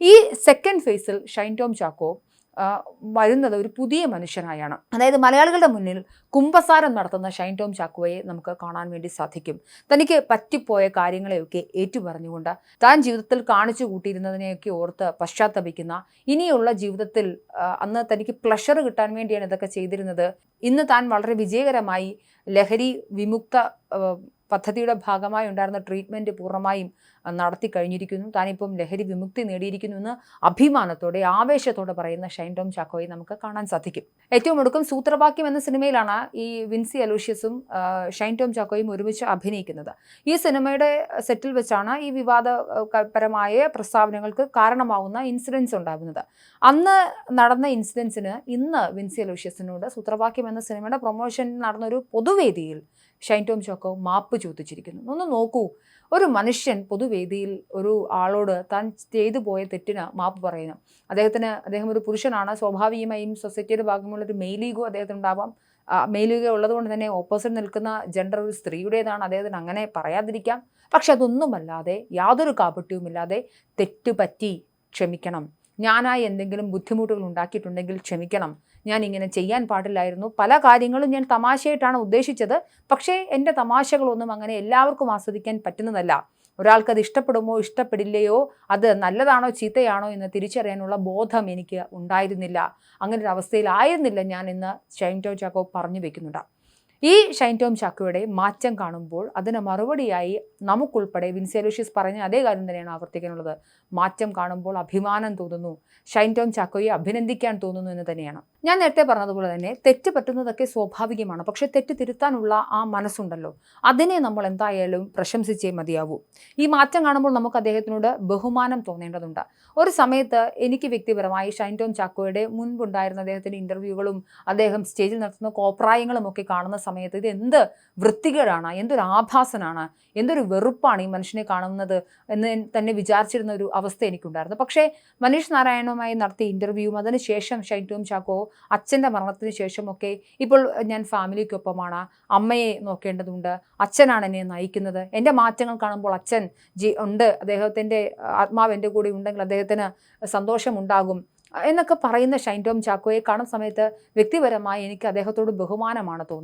ഈ സെക്കൻഡ് ഫേസിൽ ഷൈൻ ടോം ചാക്കോ വരുന്നത് ഒരു പുതിയ മനുഷ്യനായാണ്. അതായത് മലയാളികളുടെ മുന്നിൽ കുംഭസാരം നടത്തുന്ന ഷൈൻ ടോം ചാക്കോയെ നമുക്ക് കാണാൻ വേണ്ടി സാധിക്കും. തനിക്ക് പറ്റിപ്പോയ കാര്യങ്ങളെയൊക്കെ ഏറ്റുപറഞ്ഞുകൊണ്ട് താൻ ജീവിതത്തിൽ കാണിച്ചു കൂട്ടിയിരുന്നതിനെയൊക്കെ ഓർത്ത് പശ്ചാത്തപിക്കുന്ന ഇനിയുള്ള ജീവിതത്തിൽ അന്ന് തനിക്ക് പ്ലഷർ കിട്ടാൻ വേണ്ടിയാണ് ഇതൊക്കെ ചെയ്തിരുന്നത്. ഇന്ന് താൻ വളരെ വിജയകരമായി ലഹരി വിമുക്ത പദ്ധതിയുടെ ഭാഗമായി ഉണ്ടായിരുന്ന ട്രീറ്റ്മെന്റ് പൂർണമായും നടത്തി കഴിഞ്ഞിരിക്കുന്നു. താനിപ്പം ലഹരി വിമുക്തി നേടിയിരിക്കുന്നു എന്ന് അഭിമാനത്തോടെ ആവേശത്തോടെ പറയുന്ന ഷൈൻ ടോം ചാക്കോയെ നമുക്ക് കാണാൻ സാധിക്കും. ഏറ്റവും ഒടുക്കം സൂത്രവാക്യം എന്ന സിനിമയിലാണ് ഈ വിൻസി അലൂഷ്യസും ഷൈൻ ടോം ചാക്കോയും ഒരുമിച്ച് അഭിനയിക്കുന്നത്. ഈ സിനിമയുടെ സെറ്റിൽ വെച്ചാണ് ഈ വിവാദപരമായ പ്രസ്താവനകൾക്ക് കാരണമാവുന്ന ഇൻസിഡൻസ് ഉണ്ടാകുന്നത്. അന്ന് നടന്ന ഇൻസിഡൻസിന് ഇന്ന് വിൻസി അലൂഷ്യസിനോട് സൂത്രവാക്യം എന്ന സിനിമയുടെ പ്രൊമോഷൻ നടന്നൊരു പൊതുവേദിയിൽ ഷൈൻ ടോം ചാക്കോ മാപ്പ് ചോദിച്ചിരിക്കുന്നു. ഒന്ന് നോക്കൂ ഒരു മനുഷ്യൻ പൊതുവേദിയിൽ ഒരു ആളോട് താൻ ചെയ്തു പോയ തെറ്റിന് മാപ്പ് പറയുന്നു. അദ്ദേഹത്തിന് അദ്ദേഹം ഒരു പുരുഷനാണ്. സ്വാഭാവികമായും സൊസൈറ്റിയുടെ ഭാഗമുള്ള ഒരു മെയിലീഗോ അദ്ദേഹത്തിന് ഉണ്ടാവാം. മെയിലീഗോ ഉള്ളതുകൊണ്ട് തന്നെ ഓപ്പോസിറ്റ് നിൽക്കുന്ന ജെൻഡർ ഒരു സ്ത്രീയുടേതാണ്. അദ്ദേഹത്തിന് അങ്ങനെ പറയാതിരിക്കാം. പക്ഷെ അതൊന്നുമല്ലാതെ യാതൊരു കാപട്യവുമില്ലാതെ തെറ്റ് പറ്റി ക്ഷമിക്കണം. ഞാനായി എന്തെങ്കിലും ബുദ്ധിമുട്ടുകൾ ഉണ്ടാക്കിയിട്ടുണ്ടെങ്കിൽ ക്ഷമിക്കണം. ഞാൻ ഇങ്ങനെ ചെയ്യാൻ പാടില്ലായിരുന്നു. പല കാര്യങ്ങളും ഞാൻ തമാശയായിട്ടാണ് ഉദ്ദേശിച്ചത്. പക്ഷേ എന്റെ തമാശകളൊന്നും അങ്ങനെ എല്ലാവർക്കും ആസ്വദിക്കാൻ പറ്റുന്നതല്ല. ഒരാൾക്കത് ഇഷ്ടപ്പെടുമോ ഇഷ്ടപ്പെടില്ലയോ അത് നല്ലതാണോ ചീത്തയാണോ എന്ന് തിരിച്ചറിയാനുള്ള ബോധം എനിക്ക് ഉണ്ടായിരുന്നില്ല. അങ്ങനെ ഒരു അവസ്ഥയിലായിരുന്നില്ല ഞാൻ ഇന്ന് ഷൈൻ ടോ ചാക്കോ പറഞ്ഞു വെക്കുന്നുണ്ട്. ഈ ഷൈൻ ടോം ചാക്കോയുടെ മാറ്റം കാണുമ്പോൾ അതിന് മറുപടിയായി നമുക്കുൾപ്പെടെ വിൻസേലോഷ്യസ് പറഞ്ഞ അതേ കാര്യം തന്നെയാണ് ആവർത്തിക്കാനുള്ളത്. മാറ്റം കാണുമ്പോൾ അഭിമാനം തോന്നുന്നു. ഷൈൻ ടോം ചാക്കോയെ അഭിനന്ദിക്കാൻ തോന്നുന്നു എന്ന് തന്നെയാണ്. ഞാൻ നേരത്തെ പറഞ്ഞതുപോലെ തന്നെ തെറ്റ് പറ്റുന്നതൊക്കെ സ്വാഭാവികമാണ്. പക്ഷെ തെറ്റ് തിരുത്താനുള്ള ആ മനസ്സുണ്ടല്ലോ. അതിനെ നമ്മൾ എന്തായാലും പ്രശംസിച്ചേ മതിയാവൂ. ഈ മാറ്റം കാണുമ്പോൾ നമുക്ക് അദ്ദേഹത്തിനോട് ബഹുമാനം തോന്നേണ്ടതുണ്ട്. ഒരു സമയത്ത് എനിക്ക് വ്യക്തിപരമായി ഷൈൻ ടോം ചാക്കോയുടെ മുൻപുണ്ടായിരുന്ന അദ്ദേഹത്തിന്റെ ഇന്റർവ്യൂകളും അദ്ദേഹം സ്റ്റേജിൽ നടത്തുന്ന കോപ്രായങ്ങളും ഒക്കെ കാണുന്ന സമയത്ത് ഇത് എന്ത് വൃത്തികേടാണ് എന്തൊരു ആഭാസനാണ് എന്തൊരു വെറുപ്പാണ് ഈ മനുഷ്യനെ കാണുന്നത് എന്ന് തന്നെ വിചാരിച്ചിരുന്ന ഒരു അവസ്ഥ എനിക്കുണ്ടായിരുന്നു. പക്ഷേ മനീഷ് നാരായണുമായി നടത്തിയ ഇന്റർവ്യൂവും അതിനുശേഷം ഷൈൻ ടോം ചാക്കോ അച്ഛന്റെ മരണത്തിന് ശേഷമൊക്കെ ഇപ്പോൾ ഞാൻ ഫാമിലിക്കൊപ്പമാണ്. അമ്മയെ നോക്കേണ്ടതുണ്ട്. അച്ഛനാണ് എന്നെ നയിക്കുന്നത്. എന്റെ മാറ്റങ്ങൾ കാണുമ്പോൾ അച്ഛൻ ജി ഉണ്ട്. അദ്ദേഹത്തിന്റെ ആത്മാവ് എന്റെ കൂടെ ഉണ്ടെങ്കിൽ അദ്ദേഹത്തിന് സന്തോഷമുണ്ടാകും എന്നൊക്കെ പറയുന്ന ഷൈൻ ടോം ചാക്കോയെ കാണുന്ന സമയത്ത് വ്യക്തിപരമായി എനിക്ക് അദ്ദേഹത്തോട് ബഹുമാനമാണ് തോന്നുന്നത്.